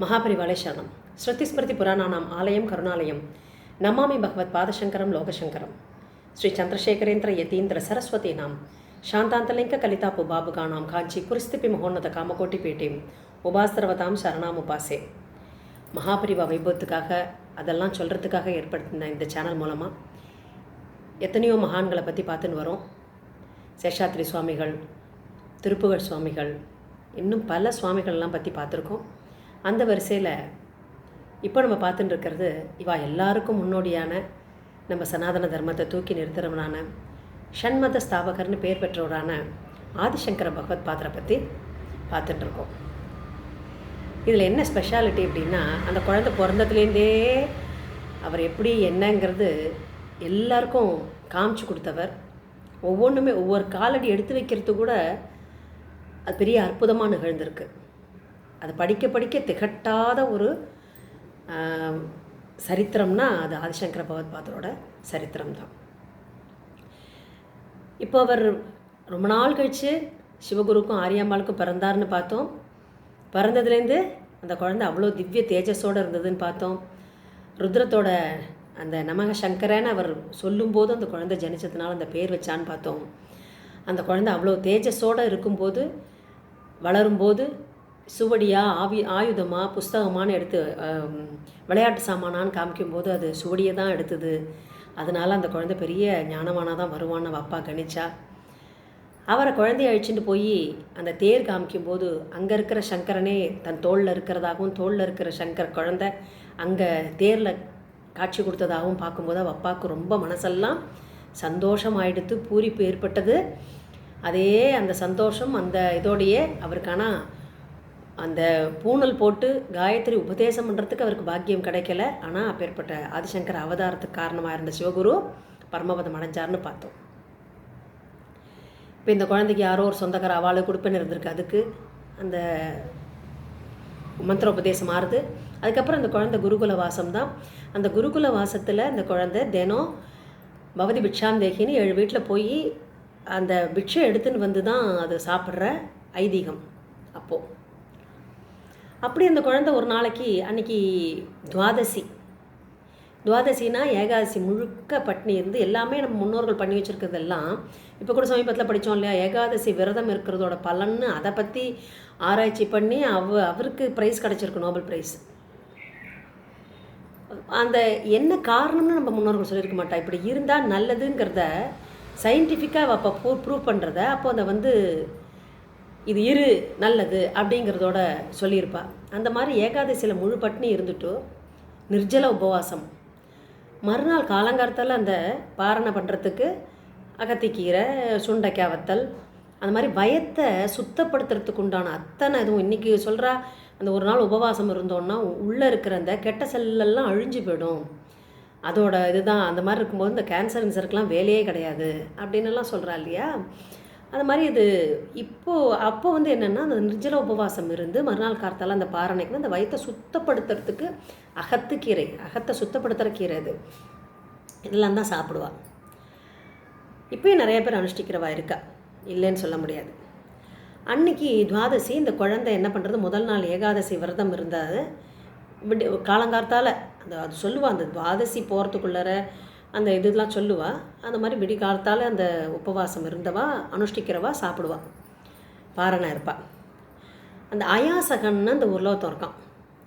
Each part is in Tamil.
మహాపరివాళే శరణం శృతిస్మృతి పురాణానాం ఆలయం కరుణాలయం నమామి భగవత్ పాదశంకరం లోకశంకరం శ్రీ చంద్రశేఖరేంద్ర యతీంద్ర సరస్వతీనాం శాంతాంతలింక కలితాపు బాబుగానాం కాంచి కురిస్థిపి மகோன்னத காமகோட்டி பேட்டேம் உபாஸ்திரவதாம் சரணாம் உபாசே மகாபரிவா வைபவத்துக்காக அதெல்லாம் சொல்கிறதுக்காக ஏற்படுத்தின இந்த சேனல் மூலமாக எத்தனையோ மகான்களை பற்றி பார்த்துன்னு வரோம் சேஷாத்ரி சுவாமிகள் திருப்புகழ் சுவாமிகள் இன்னும் பல சுவாமிகள்லாம் பற்றி பார்த்துருக்கோம் அந்த வரிசையில் இப்போ நம்ம பார்த்துட்டு இருக்கிறது இவா எல்லாருக்கும் முன்னோடியான நம்ம சனாதன தர்மத்தை தூக்கி நிறுத்துறவனான ஷண்மத ஸ்தாபகர்னு பேர் பெற்றவரான ஆதிசங்கர பகவத் பாத்திரை பற்றி பார்த்துட்ருக்கோம் இதில் என்ன ஸ்பெஷாலிட்டி அப்படின்னா அந்த குழந்தை பிறந்ததுலேருந்தே அவர் எப்படி என்னங்கிறது எல்லாருக்கும் காமிச்சு கொடுத்தவர். ஒவ்வொன்றுமே ஒவ்வொரு காலடி எடுத்து வைக்கிறது கூட அது பெரிய அற்புதமாக நிகழ்ந்திருக்கு. அது படிக்க படிக்க திகட்டாத ஒரு சரித்திரம்னா அது ஆதிசங்கர பகவத்பாதரோட சரித்திரம் தான் இப்போ அவர் ரொம்ப நாள் கழித்து சிவகுருக்கும் ஆரியாம்பாளுக்கும் பிறந்தார்னு பார்த்தோம். பிறந்ததுலேருந்து அந்த குழந்தை அவ்வளோ திவ்ய தேஜஸோடு இருந்ததுன்னு பார்த்தோம். ருத்ரத்தோட அந்த நமக சங்கரன்னு அவர் சொல்லும்போது அந்த குழந்தை ஜனிச்சதுனால அந்த பேர் வச்சான்னு பார்த்தோம். அந்த குழந்தை அவ்வளோ தேஜஸோடு இருக்கும்போது வளரும்போது சுவடியாக ஆவி ஆயுதமாக புஸ்தகமானு எடுத்து விளையாட்டு சாமானான்னு காமிக்கும்போது அது சுவடியை தான் எடுத்தது. அதனால் அந்த குழந்தை பெரிய ஞானமானாக தான் வருவான்னு அப்பா கணிச்சா. அவரை குழந்தைய அழிச்சுட்டு போய் அந்த தேர் காமிக்கும்போது அங்கே இருக்கிற சங்கரனே தன் தோளில் இருக்கிறதாகவும் தோளில் இருக்கிற சங்கர் குழந்தை அங்கே தேரில் காட்சி கொடுத்ததாகவும் பார்க்கும்போது அவள் அப்பாவுக்கு ரொம்ப மனசெல்லாம் சந்தோஷம் ஆயிடுத்து பூரிப்பு ஏற்பட்டது. அதே அந்த சந்தோஷம் அந்த இதோடையே அவருக்கான அந்த பூணல் போட்டு காயத்ரி உபதேசம் பண்ணுறதுக்கு அவருக்கு பாக்கியம் கிடைக்கல. ஆனால் அப்பேற்பட்ட ஆதிசங்கர் அவதாரத்துக்கு காரணமாக இருந்த சிவகுரு பரமபதம் அடைஞ்சார்னு பார்த்தோம். இப்போ இந்த குழந்தைக்கு யாரோ ஒரு சொந்தக்கார அவளுக்கு கொடுப்பேன்னு இருந்திருக்கு. அதுக்கு அந்த மந்திரோபதேசம் மாறுது. அதுக்கப்புறம் அந்த குழந்தை குருகுல வாசம் தான் அந்த குருகுல வாசத்தில் இந்த குழந்தை தினம் பவதி பிக்ஷாம் தேகின்னு ஏழு வீட்டில் போய் அந்த பிக்ஷை எடுத்துன்னு வந்து தான் அது சாப்பிட்ற ஐதீகம் அப்போது அப்படி அந்த குழந்தை ஒரு நாளைக்கு அன்னைக்கு துவாதசி. துவாதசினா ஏகாதசி முழுக்க பட்னி இருந்து எல்லாமே நம்ம முன்னோர்கள் பண்ணி வச்சுருக்கிறதெல்லாம் இப்போ கூட சமீபத்தில் படித்தோம் இல்லையா? ஏகாதசி விரதம் இருக்கிறதோட பலன்னு அதை பற்றி ஆராய்ச்சி பண்ணி அவ அவருக்கு ப்ரைஸ் கிடச்சிருக்கு நோபல் ப்ரைஸ் அந்த என்ன காரணம்னு நம்ம முன்னோர்கள் சொல்லியிருக்க மாட்டா. இப்படி இருந்தால் நல்லதுங்கிறத சயின்டிஃபிக்காக அப்போ ப்ரூவ் பண்ணுறத அப்போ அதை வந்து இது இரு நல்லது அப்படிங்கிறதோட சொல்லியிருப்பா. அந்த மாதிரி ஏகாதசியில் முழு பட்னி இருந்துட்டு நிர்ஜல உபவாசம். மறுநாள் காலங்காலத்தில் அந்த பாரணை பண்ணுறதுக்கு அகத்திக்கீரை சுண்டைக்காய் வத்தல் அந்த மாதிரி பயத்தை சுத்தப்படுத்துறதுக்கு உண்டான அத்தனை இதுவும். இன்றைக்கி சொல்கிறா அந்த ஒரு நாள் உபவாசம் இருந்தோன்னா உள்ளே இருக்கிற அந்த கெட்ட செல்லெல்லாம் அழிஞ்சு போயிடும். அதோட இதுதான். அந்த மாதிரி இருக்கும்போது இந்த கேன்சர் இன்சருக்கெலாம் வேலையே கிடையாது. அப்படின்னுலாம் சொல்கிறா இல்லையா? அது மாதிரி இது இப்போது அப்போ வந்து என்னென்னா அந்த நிர்ஜல உபவாசம் இருந்து மறுநாள் காலத்தால் அந்த பாரணைக்கு அந்த வயத்தை சுத்தப்படுத்துறதுக்கு அகத்து கீரை அகத்தை சுத்தப்படுத்துகிற கீரை அது. இதெல்லாம் தான் சாப்பிடுவா. இப்போயும் நிறைய பேர் அனுஷ்டிக்கிறவா இருக்கா? இல்லைன்னு சொல்ல முடியாது. அன்னைக்கு துவாதசி இந்த குழந்தை என்ன பண்ணுறது முதல் நாள் ஏகாதசி விரதம் இருந்தால் விடி காலங்கார்த்தால் அந்த அது சொல்லுவாள் அந்த துவாதசி போகிறதுக்குள்ளார அந்த இதெல்லாம் சொல்லுவா. அந்த மாதிரி விடி காலத்தால் அந்த உபவாசம் இருந்தவா அனுஷ்டிக்கிறவா சாப்பிடுவா. பாரணை இருப்பா. அந்த அயாசகன்னு அந்த ஊரில் இருக்கான்.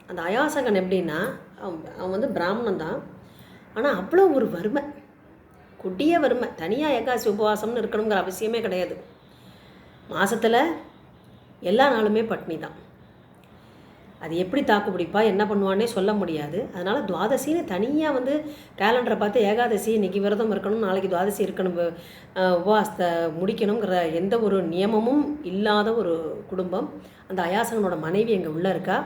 அந்த அயாசகன் எப்படின்னா அவன் அவன் வந்து பிராமணன் தான். ஆனால் அவ்வளோ ஒரு வறுமை. கொடிய வறுமை. தனியாக ஏகாசி உபவாசம்னு இருக்கணுங்கிற அவசியமே கிடையாது. மாதத்தில் எல்லா நாளுமே பட்னி தான். அது எப்படி தாக்கு பிடிப்பா என்ன பண்ணுவான்னே சொல்ல முடியாது. அதனால் துவாதசின்னு தனியாக வந்து கேலண்டரை பார்த்து ஏகாதசி இன்னைக்கு விரதம் இருக்கணும் நாளைக்கு துவாதசி இருக்கணும் உபவாசத்தை முடிக்கணுங்கிற எந்த ஒரு நியமமும் இல்லாத ஒரு குடும்பம். அந்த அயாசகனோட மனைவி எங்கள் உள்ளே இருக்கா.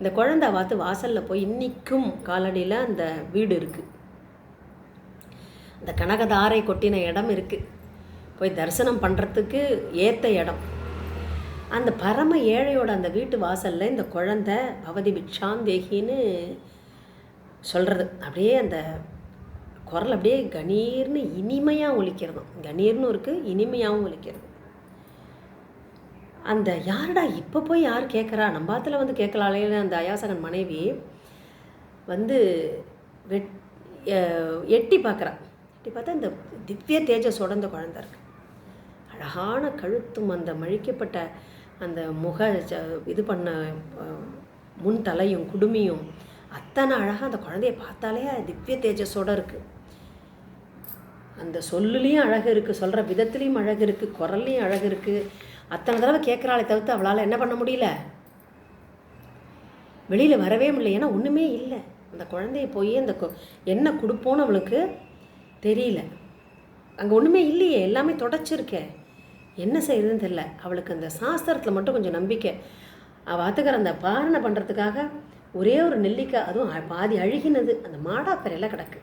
இந்த குழந்தை பார்த்து வாசலில் போய் இன்றைக்கும் காலடியில் அந்த வீடு இருக்குது அந்த கனகதாரை கொட்டின இடம் இருக்குது போய் தரிசனம் பண்ணுறதுக்கு ஏற்ற இடம். அந்த பரம ஏழையோட அந்த வீட்டு வாசலில் இந்த குழந்தை பவதி பிக்ஷாந்தேகின்னு சொல்கிறது அப்படியே அந்த குரல் அப்படியே கணீர்னு இனிமையாக ஒழிக்கிறதும் கணீர்னு இருக்குது இனிமையாகவும் ஒழிக்கிறது அந்த யாருடா இப்போ போய் யார் கேட்குறா நம்ம பாத்தில் வந்து கேட்கலாளேன்னு அந்த அயாசகன் மனைவி வந்து வெட் எட்டி பார்க்குறா எட்டி பார்த்தா இந்த திவ்ய தேஜஸோட அந்த குழந்தை இருக்கு. அழகான கழுத்தும் அந்த மழிக்கப்பட்ட அந்த முக ச- இது பண்ண முன் தலையும் குடுமியும் அத்தனை அழகாக அந்த குழந்தைய பார்த்தாலே திவ்ய தேஜஸோட இருக்குது அந்த சொல்லுலேயும் அழகு இருக்குது சொல்கிற விதத்துலேயும் அழகு இருக்குது குரல்லையும் அழகு இருக்குது அத்தனை தடவை கேட்குறாளே தவிர்த்து அவளால் என்ன பண்ண முடியல? வெளியில் வரவே முடியல. ஏன்னா ஒன்றுமே இல்லை. அந்த குழந்தைய போய் அந்த கொ- என்ன கொடுப்போன்னு அவளுக்கு தெரியல. அங்கே ஒன்றுமே இல்லையே. எல்லாமே தொடச்சிருக்கேன் என்ன செய்யறதுன்னு தெரில அவளுக்கு அந்த சாஸ்திரத்தில் மட்டும் கொஞ்சம் நம்பிக்கை. அவள் ஆத்துக்கிற அந்த பாரணை பண்ணுறதுக்காக ஒரே ஒரு நெல்லிக்காய் அதுவும் பாதி அழுகினது. அந்த மாடாப்பறையில் கிடக்கு.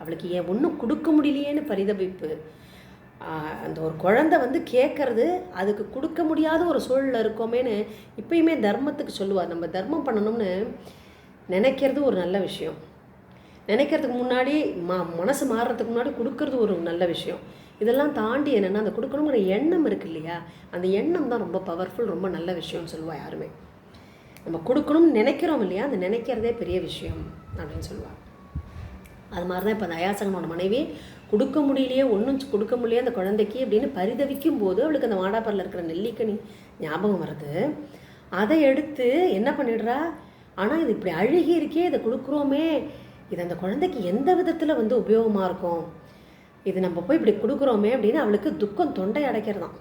அவளுக்கு ஏன் ஒன்றும் கொடுக்க முடியலையேன்னு பரிதவிப்பு அந்த ஒரு குழந்தை வந்து கேட்கறது அதுக்கு கொடுக்க முடியாத ஒரு சூழலில் இருக்கோமேன்னு இப்பயுமே தர்மத்துக்கு சொல்லுவார் நம்ம தர்மம் பண்ணணும்னு நினைக்கிறது ஒரு நல்ல விஷயம். நினைக்கிறதுக்கு முன்னாடி ம மனசு மாறுறதுக்கு முன்னாடி கொடுக்கறது ஒரு நல்ல விஷயம். இதெல்லாம் தாண்டி என்னென்னா அந்த கொடுக்கணுங்கிற எண்ணம் இருக்கு இல்லையா? அந்த எண்ணம் தான் ரொம்ப பவர்ஃபுல் ரொம்ப நல்ல விஷயம்னு சொல்லுவா யாருமே. நம்ம கொடுக்கணும்னு நினைக்கிறோம் இல்லையா? அந்த நினைக்கிறதே பெரிய விஷயம் அப்படின்னு சொல்லுவாள் அது மாதிரி தான் இப்போ அந்த அயாசகனோட மனைவி கொடுக்க முடியலையே ஒன்றும் கொடுக்க முடியலையே அந்த குழந்தைக்கு அப்படின்னு பரிதவிக்கும் போது அவளுக்கு அந்த வாடாப்பரில் இருக்கிற நெல்லிக்கனி ஞாபகம் வருது. அதை எடுத்து என்ன பண்ணிடுறா? ஆனால் இது இப்படி அழுகி இருக்கே இதை கொடுக்குறோமே. இது அந்த குழந்தைக்கு எந்த விதத்தில் வந்து உபயோகமாக இருக்கும்? இது நம்ம போய் இப்படி கொடுக்குறோமே அப்படின்னு அவளுக்கு துக்கம் தொண்டை அடைக்கிறதாம்.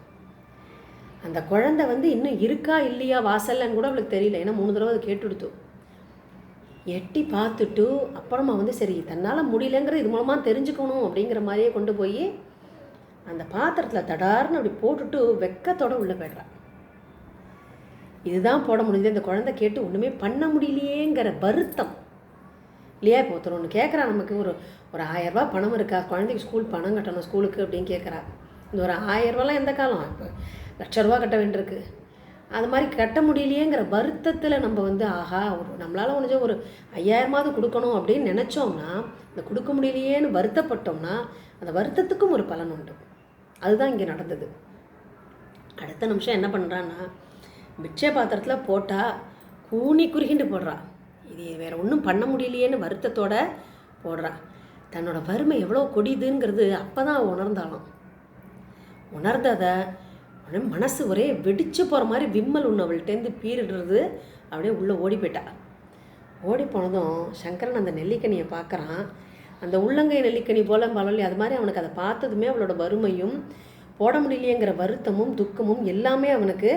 அந்த குழந்தை வந்து இன்னும் இருக்கா இல்லையா வாசல்லன்னு கூட அவளுக்கு தெரியல. ஏன்னா மூணு தடவை அதை கேட்டுடுத்து. எட்டி பார்த்துட்டு அப்புறமா வந்து சரி தன்னால் முடியலங்கிறது இது மூலமாக தெரிஞ்சுக்கணும் அப்படிங்கிற மாதிரியே கொண்டு போய் அந்த பாத்திரத்தில் தடார்னு அப்படி போட்டுட்டு வெக்கத்தோட உள்ளே போய்ட்றான் இதுதான் போட முடியுது. இந்த குழந்தை கேட்டு ஒன்றுமே பண்ண முடியலையேங்கிற வருத்தம். இல்லையா? இப்போ ஒருத்தர் ஒன்று கேட்குறான் நமக்கு ஒரு ஒரு ஆயரரூபா பணம் இருக்கா? குழந்தைக்கு ஸ்கூல் பணம் கட்டணும் ஸ்கூலுக்கு அப்படின்னு கேட்குறா. இந்த ஒரு ஆயரரூபாலாம் எந்த காலம்? இப்போ லட்ச ரூபா கட்ட வேண்டியிருக்கு. அது மாதிரி கட்ட முடியலையேங்கிற வருத்தத்தில் நம்ம வந்து ஆஹா ஒரு நம்மளால் முடிஞ்ச ஒரு ஐயாயிரமாவது கொடுக்கணும் அப்படின்னு நினச்சோம்னா இந்த கொடுக்க முடியலையேன்னு வருத்தப்பட்டோம்னா அந்த வருத்தத்துக்கும் ஒரு பலன் உண்டு. அதுதான் இங்கே நடந்தது. அடுத்த நிமிஷம் என்ன பண்ணுறான்னா மிச்ச பாத்திரத்தில் போட்டால் கூனி குறுகிண்டு போடுறா. இது வேறு ஒன்றும் பண்ண முடியலையேன்னு வருத்தத்தோட போடுறா. தன்னோட வறுமை எவ்வளோ கொடிதுங்கிறது அப்போ தான் உணர்ந்தாலும் உணர்ந்ததை உடனே மனசு ஒரே வெடிச்சு போகிற மாதிரி விம்மல் ஒன்று அவள்கிட்டேருந்து பீரிடுறது அப்படியே உள்ளே ஓடி போயிட்டா. ஓடி போனதும் சங்கரன் அந்த நெல்லிக்கனியை பார்க்குறான். அந்த உள்ளங்கை நெல்லிக்கனி போல பலவலி அது மாதிரி அவனுக்கு அதை பார்த்ததுமே அவளோட வறுமையும் போட முடியலையேங்கிற வருத்தமும் துக்கமும் எல்லாமே அவனுக்கு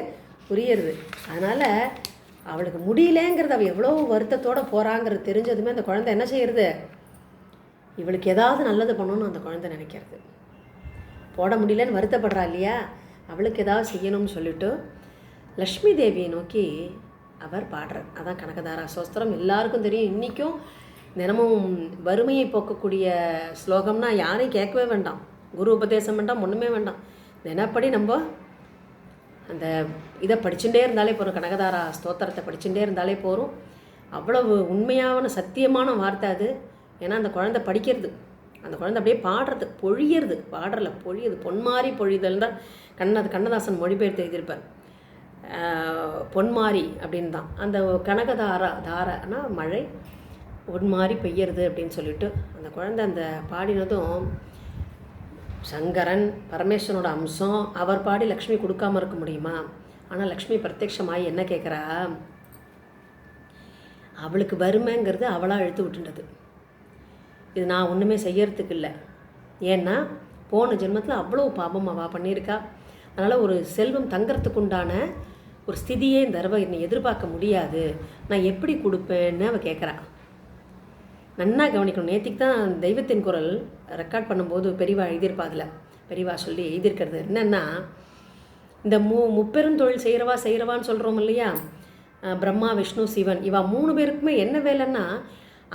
புரியுறது. அதனால் அவளுக்கு முடியலேங்கிறது அவள் எவ்வளோ வருத்தத்தோடு போகிறாங்கிறது தெரிஞ்சதுமே அந்த குழந்தை என்ன செய்யறது? இவளுக்கு ஏதாவது நல்லது பண்ணணும்னு அந்த குழந்தை நினைக்கிறது. போட முடியலன்னு வருத்தப்படுறா இல்லையா? அவளுக்கு ஏதாவது செய்யணும்னு சொல்லிட்டு லக்ஷ்மி தேவியை நோக்கி அவர் பாடுறார். அதான் கனகதாரா சோஸ்திரம். எல்லாருக்கும் தெரியும். இன்றைக்கும் தினமும் வறுமையை போக்கக்கூடிய ஸ்லோகம்னா யாரையும் கேட்கவே வேண்டாம். குரு உபதேசம் வேண்டாம் ஒன்றுமே வேண்டாம். தினப்படி நம்ம அந்த இதை படிச்சுட்டே இருந்தாலே போகிறோம் கனகதாரா ஸ்தோத்திரத்தை படிச்சுட்டே இருந்தாலே போகிறோம் அவ்வளவு உண்மையான சத்தியமான வார்த்தை அது. ஏன்னா அந்த குழந்தை படிக்கிறது. அந்த குழந்தை அப்படியே பாடுறது பொழியறது. பாடுறல பொழியுது பொன்மாரி பொழிதல் தான். கண்ணது கண்ணதாசன் மொழிபெயர்த்து எழுதியிருப்பார். பொன்மாரி அப்படின்னு தான். அந்த கனகதாரா தாரனா மழை பொன்மாரி பெய்யறது அப்படின்னு சொல்லிட்டு அந்த குழந்தை அந்த பாடினதும் சங்கரன் பரமேஸ்வரனோட அம்சம் அவர் பாடி லக்ஷ்மி கொடுக்காம இருக்க முடியுமா? ஆனால் லக்ஷ்மி பிரத்யட்சமாகி என்ன கேட்குறா அவளுக்கு வறுமைங்கிறது அவளாக இழுத்து விட்டுண்டது இது நான் ஒன்றுமே செய்யறதுக்கு இல்லை. ஏன்னா போன ஜென்மத்தில் அவ்வளோ பாபம் அவா பண்ணியிருக்கா. அதனால் ஒரு செல்வம் தங்கறதுக்கு உண்டான ஒரு ஸ்திதியே இந்த தடவை என்னை எதிர்பார்க்க முடியாது. நான் எப்படி கொடுப்பேன்னு அவள் கேட்குறா நன்னா கவனிக்கணும். நேற்றுக்கு தான் தெய்வத்தின் குரல் ரெக்கார்ட் பண்ணும்போது பெரியவா எழுதியிருப்பா அதில். பெரியவா சொல்லி எழுதியிருக்கிறது என்னென்னா இந்த மு முப்பெருந்தொழில் செய்கிறவா செய்கிறவான்னு சொல்கிறோம் இல்லையா? பிரம்மா விஷ்ணு சிவன். இவா மூணு பேருக்குமே என்ன வேலைன்னா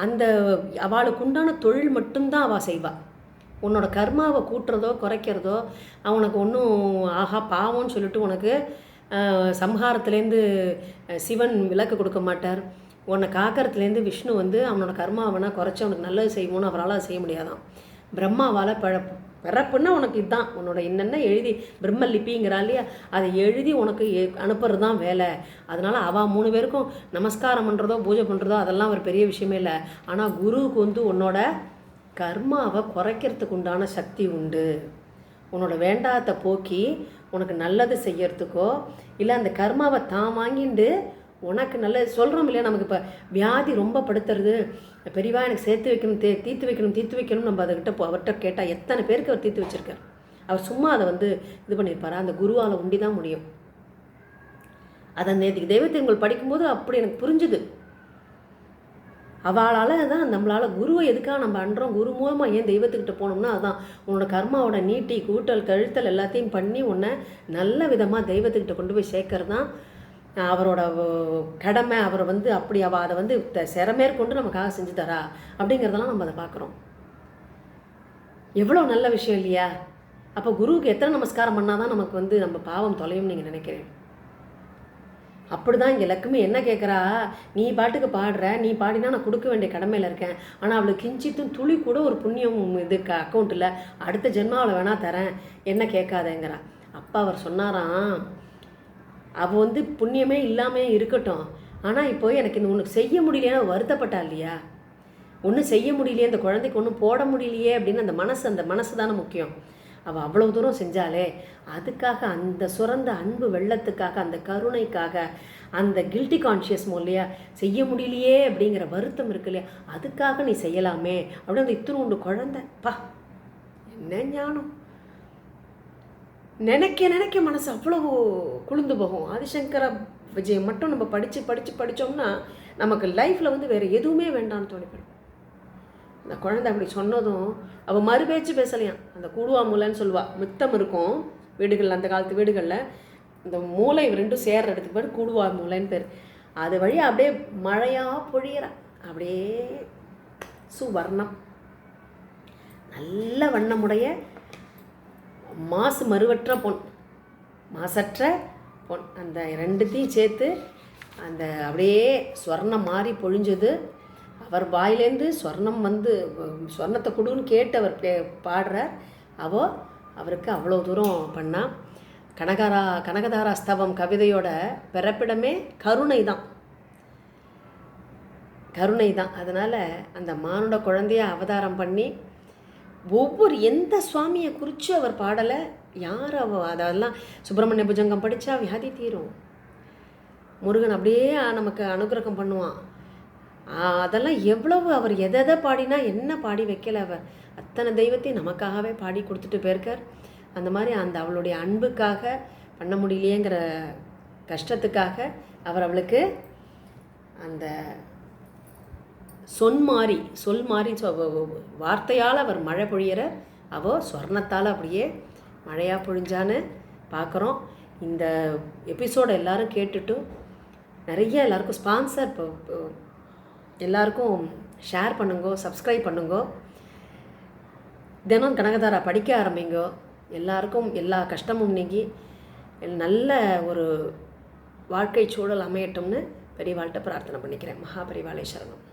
அந்த அவளுக்கு உண்டான தொழில் மட்டும்தான் அவள் செய்வாள் உன்னோட கர்மாவை கூட்டுறதோ குறைக்கிறதோ அவனுக்கு ஒன்றும் ஆஹா பாவம்னு சொல்லிட்டு உனக்கு சம்ஹாரத்துலேருந்து சிவன் விளக்கு கொடுக்க மாட்டார். உன்னை காக்கிறதுலேருந்து விஷ்ணு வந்து அவனோட கர்மாவனா குறைச்சி அவனுக்கு நல்லது செய்வோன்னு அவரால் செய்ய முடியாதான். பிரம்மாவால் பழ பிறப்புன்னா உனக்கு இதுதான் உன்னோட என்னென்ன எழுதி பிரம்ம லிபிங்கிறா இல்லையா? அதை எழுதி உனக்கு எ- அனுப்புறது தான் வேலை. அதனால் அவள் மூணு பேருக்கும் நமஸ்காரம் பண்ணுறதோ பூஜை பண்ணுறதோ அதெல்லாம் ஒரு பெரிய விஷயமே இல்லை. ஆனால் குருவுக்கு வந்து உன்னோட கர்மாவை குறைக்கிறதுக்கு உண்டான சக்தி உண்டு. உன்னோட வேண்டாத்தை போக்கி உனக்கு நல்லது செய்யறதுக்கோ இல்லை அந்த கர்மாவை தான் வாங்கிண்டு உனக்கு நல்ல சொல்கிறோம் இல்லையா? நமக்கு இப்போ வியாதி ரொம்ப படுத்துறது. பெரியவா எனக்கு சேர்த்து வைக்கணும் தே தீர்த்து வைக்கணும் தீர்த்து வைக்கணும் நம்ம அதுக்கிட்ட அவர்கிட்ட கேட்டால் எத்தனை பேருக்கு அவர் தீர்த்து வச்சுருக்கார்? அவர் சும்மா அதை வந்து இது பண்ணியிருப்பார்? அந்த குருவால் உண்டி தான் முடியும். அதை நேற்றுக்கு தெய்வத்தின்கள் படிக்கும்போது அப்படி எனக்கு புரிஞ்சுது. அவளால் தான் நம்மளால் குருவை எதுக்காக நம்ம அன்றோம்? குரு மூலமாக ஏன் தெய்வத்துக்கிட்ட போனோம்னா அதான் உன்னோட கர்மாவோட நீட்டி கூட்டல் கழுத்தல் எல்லாத்தையும் பண்ணி உன்னை நல்ல விதமாக தெய்வத்துக்கிட்ட கொண்டு போய் சேர்க்கறது தான் அவரோட கடமை அவரை வந்து அப்படி அவள் அதை வந்து த- சிறமேற்கொண்டு நமக்காக செஞ்சு தரா அப்படிங்கிறதெல்லாம் நம்ம அதை பார்க்குறோம். எவ்வளோ நல்ல விஷயம் இல்லையா? அப்போ குருவுக்கு எத்தனை நமஸ்காரம் பண்ணால் தான் நமக்கு வந்து நம்ம பாவம் தொலையும் நீங்கள் நினைக்கிறேன் அப்படிதான் இங்கே லக்குமி என்ன கேட்குறா நீ பாட்டுக்கு பாடுற நீ பாடினா நான் கொடுக்க வேண்டிய கடமையில் இருக்கேன். ஆனால் அவளுக்கு கிஞ்சித்தும் துளி கூட ஒரு புண்ணியம் இதுக்கு அக்கௌண்ட்டில் அடுத்த ஜென்மாவில் வேணால் தரேன். என்ன கேட்காதேங்கிறா. அப்பா அவர் சொன்னாராம் அவள் வந்து புண்ணியமே இல்லாமே இருக்கட்டும். ஆனால் இப்போ எனக்கு இந்த உனக்கு செய்ய முடியலையா வருத்தப்பட்டா இல்லையா? ஒன்றும் செய்ய முடியலையே இந்த குழந்தைக்கு ஒன்றும் போட முடியலையே அப்படின்னு அந்த மனசு அந்த மனசு தானே முக்கியம். அவள் அவ்வளோ தூரம் செஞ்சாலே அதுக்காக அந்த சுரந்த அன்பு வெள்ளத்துக்காக அந்த கருணைக்காக அந்த கில்ட்டி கான்ஷியஸ் மூலையா செய்ய முடியலையே அப்படிங்கிற வருத்தம் இருக்கு இல்லையா? அதுக்காக நீ செய்யலாமே அப்படின்னு அந்த இத்தனை குழந்தை. பா என்ன ஞானம்? நினைக்க நினைக்க மனசு அவ்வளோ குளிர்ந்து போகும். ஆதிசங்கர விஜயம் மட்டும் நம்ம படித்து படித்து படித்தோம்னா நமக்கு லைஃப்பில் வந்து வேறு எதுவுமே வேண்டாம்னு தோணிப்படும். அந்த குழந்தை அப்படி சொன்னதும் அவள் மறுபேச்சு பேசலையாம். அந்த கூடுவா மூலைன்னு சொல்லுவாள் மித்தம் இருக்கும் வீடுகளில் அந்த காலத்து வீடுகளில். இந்த மூளை ரெண்டும் சேர்ற இடத்துக்கு பேர் கூடுவா மூலைன்னு பேர். அது வழியாக அப்படியே மழையாக பொழியிற. அப்படியே சுவர்ணம். நல்ல வண்ணமுடைய மாசு மறுவற்ற பொன். மாசற்ற பொன். அந்த ரெண்டுத்தையும் சேர்த்து அந்த அப்படியே ஸ்வர்ணம் மாறி பொழிஞ்சது. அவர் வாயிலேருந்து ஸ்வர்ணம் வந்து ஸ்வர்ணத்தை கொடுன்னு கேட்டு அவர் பே பாடுறார். அவோ அவருக்கு அவ்வளோ தூரம் பண்ணால் கனகரா கனகதாரா ஸ்தவம் கவிதையோட பிறப்பிடமே கருணை தான். கருணை தான். அதனால் அந்த மானுட குழந்தைய அவதாரம் பண்ணி ஒவ்வொரு எந்த சுவாமியை குறித்து அவர் பாடலை? யார் அவ அதெல்லாம் சுப்பிரமணிய புஜங்கம் படித்தா வியாதி தீரும். முருகன் அப்படியே நமக்கு அனுகிரகம் பண்ணுவான். அதெல்லாம் எவ்வளவு அவர் எதை எதை பாடினா என்ன பாடி வைக்கல அவர் அத்தனை தெய்வத்தையும் நமக்காகவே பாடி கொடுத்துட்டு போயிருக்கார். அந்த மாதிரி அந்த அவளுடைய அன்புக்காக பண்ண முடியலையேங்கிற கஷ்டத்துக்காக அவர் அவளுக்கு அந்த சொன் மாறி சொல் மாறி சொ- வார்த்தையால் அவர் மழை பொழியிற அவோ சொர்ணத்தால் அப்படியே மழையாக பொழிஞ்சான்னு பார்க்குறோம் இந்த எபிசோடை எல்லாரும் கேட்டுட்டு நிறைய எல்லாருக்கும் ஸ்பான்சர் இப்போ எல்லாருக்கும் ஷேர் பண்ணுங்கோ சப்ஸ்கிரைப் பண்ணுங்கோ. தினம் கனகதாரா படிக்க ஆரம்பிங்கோ. எல்லாருக்கும் எல்லா கஷ்டமும் நீங்கி நல்ல ஒரு வாழ்க்கை சூழல் அமையட்டும்னு பெரியவாள்கிட்ட பிரார்த்தனை பண்ணிக்கிறேன். மகாபரிவாளே சரணம்.